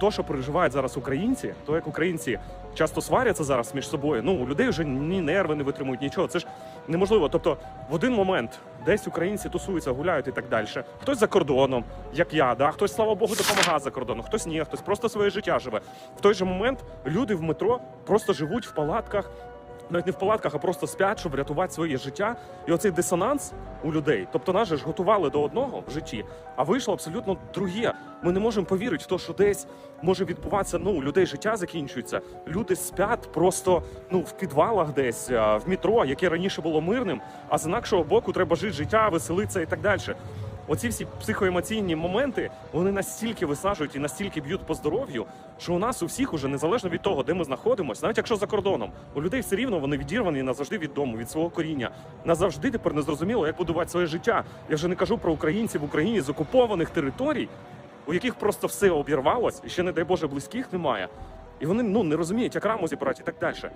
то, що переживають зараз українці, то як українці часто сваряться зараз між собою. Ну у людей вже ні нерви не витримують нічого. Це ж неможливо. Тобто, в один момент десь українці тусуються, гуляють і так далі. Хтось за кордоном, як я, да хтось, слава Богу, допомагає за кордоном, хтось ні, хтось просто своє життя живе. В той же момент люди в метро просто живуть в палатках. Навіть не в палатках, а просто сплять, щоб врятувати своє життя. І оцей дисонанс у людей. Тобто нас же ж готували до одного в житті, а вийшло абсолютно друге. Ми не можемо повірити в те, що десь може відбуватися. Ну, у людей життя закінчується. Люди спять просто ну в підвалах, десь в метро, яке раніше було мирним. А з інакшого боку треба жити життя, веселитися і так далі. Оці всі психоемоційні моменти вони настільки висаджують і настільки б'ють по здоров'ю, що у нас у всіх уже незалежно від того, де ми знаходимося, навіть якщо за кордоном, у людей все рівно вони відірвані назавжди від дому, від свого коріння. Назавжди тепер не зрозуміло, як будувати своє життя. Я вже не кажу про українців в Україні з окупованих територій, у яких просто все обірвалось, і ще не дай Боже близьких немає. І вони ну не розуміють, як раму зібрати і так далі.